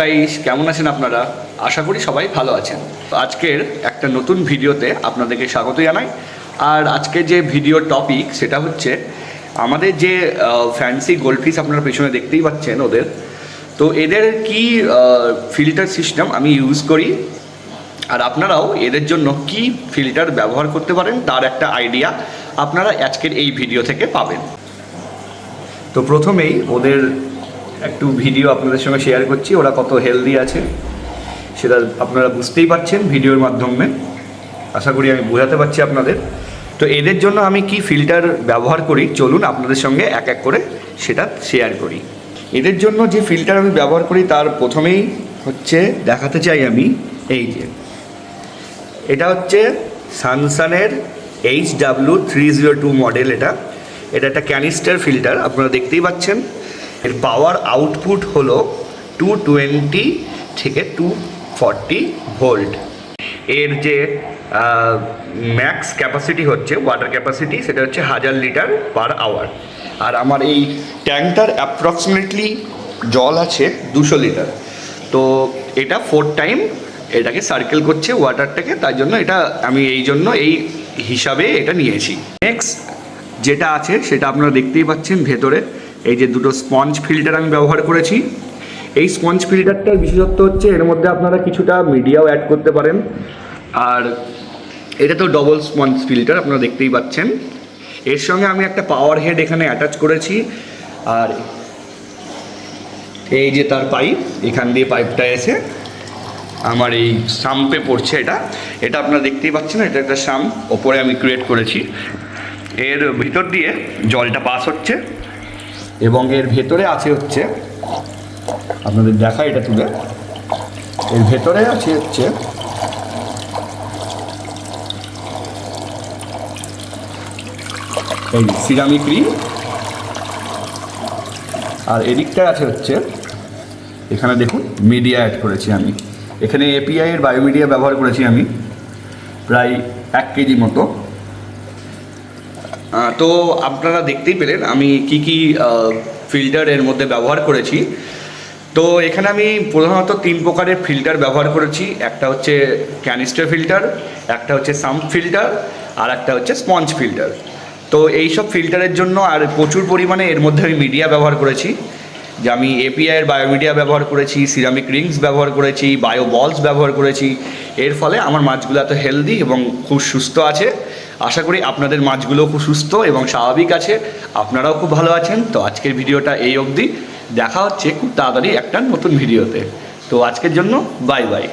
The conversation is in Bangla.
গাইস, কেমন আছেন আপনারা? আশা করি সবাই ভালো আছেন। তো আজকের একটা নতুন ভিডিওতে আপনাদেরকে স্বাগত জানাই। আর আজকে যে ভিডিও টপিক, সেটা হচ্ছে আমাদের যে ফ্যান্সি গোল্ডফিশ আপনারা পেছনে দেখতেই পাচ্ছেন ওদের। তো এদের কি ফিল্টার সিস্টেম আমি ইউজ করি? আর আপনারাও এদের জন্য কি ফিল্টার ব্যবহার করতে পারেন, তার একটা আইডিয়া আপনারা আজকের এই ভিডিও থেকে পাবেন। তো প্রথমেই ওদের একটু ভিডিও আপনাদের সঙ্গে শেয়ার করছি, ওরা কত হেলদি আছে সেটা আপনারা বুঝতেই পারছেন ভিডিওর মাধ্যমে। আশা করি আমি বোঝাতে পারছি আপনাদের। তো এদের জন্য আমি কি ফিল্টার ব্যবহার করি? চলুন আপনাদের সঙ্গে এক এক করে সেটা শেয়ার করি। এদের জন্য যে ফিল্টার আমি ব্যবহার করি, তার প্রথমেই হচ্ছে, দেখাতে চাই আমি, এই যে। এটা হচ্ছে সানসানের H W three zero two model এটা। এটা একটা ক্যানিস্টার ফিল্টার আপনারা দেখতেই পাচ্ছেন। এর পাওয়ার আউটপুট হলো টু টোয়েন্টি থেকে টু ফর্টি ভোল্ট এর যে ম্যাক্স ক্যাপাসিটি হচ্ছে ওয়াটার ক্যাপাসিটি সেটা হচ্ছে হাজার লিটার পার আওয়ার আর আমার এই ট্যাঙ্কটার অ্যাপ্রক্সিমেটলি জল আছে দুশো লিটার তো এটা ফোর টাইম এটাকে সার্কেল করছে ওয়াটারটাকে তাই জন্য এটা আমি এই জন্য এই হিসাবে এটা নিয়েছি। নেক্সট যেটা আছে, সেটা আপনারা দেখতেই পাচ্ছেন ভেতরে। এই যে দুটো স্পঞ্জ ফিল্টার আমি ব্যবহার করেছি, এই স্পঞ্জ ফিল্টারটার বিশেষত্ব হচ্ছে এর মধ্যে আপনারা কিছুটা মিডিয়াও অ্যাড করতে পারেন। আর এটা তো ডবল স্পঞ্জ ফিল্টার আপনারা দেখতেই পাচ্ছেন। এর সঙ্গে আমি একটা পাওয়ার হেড এখানে অ্যাটাচ করেছি। আর এই যে তার পাইপ এখান দিয়ে পাইপটা এসে আমার এই সাম্পে পড়ছে এটা। এটা আপনারা দেখতেই পাচ্ছেন, এটা একটা সাম্প ওপরে আমি ক্রিয়েট করেছি। এর ভিতর দিয়ে জলটা পাস হচ্ছে। এবং এর ভেতরে আছে হচ্ছে, আপনাদের দেখা এটা তুলে, এর ভেতরে আছে হচ্ছে এই সিরামিক রিং আর এদিকটায় আছে হচ্ছে, এখানে দেখুন মিডিয়া অ্যাড করেছি আমি। এখানে এপিআইয়ের বায়োমিডিয়া ব্যবহার করেছি আমি, প্রায় এক কেজি মতো। তো আপনারা দেখতেই পেলেন, আমি কি কি ফিল্টার এর মধ্যে ব্যবহার করেছি। তো এখানে আমি প্রধানত তিন প্রকারের ফিল্টার ব্যবহার করেছি, একটা হচ্ছে ক্যানিস্টার ফিল্টার একটা হচ্ছে সাম্প ফিল্টার আর একটা হচ্ছে স্পঞ্জ ফিল্টার তো এই সব ফিল্টারের জন্য আর প্রচুর পরিমাণে এর মধ্যে আমি মিডিয়া ব্যবহার করেছি। যে আমি এপিআইয়ের বায়োমিডিয়া ব্যবহার করেছি সিরামিক রিংস ব্যবহার করেছি বায়ো বলস ব্যবহার করেছি। এর ফলে আমার মাছগুলো এত হেলদি এবং খুব সুস্থ আছে। আশা করি আপনাদের মাছগুলো খুব সুস্থ এবং স্বাভাবিক আছে। আপনারাও খুব ভালো আছেন। তো আজকের ভিডিওটা এই অবধি। দেখা হচ্ছে খুব তাড়াতাড়ি একটা নতুন ভিডিওতে। তো আজকের জন্য বাই বাই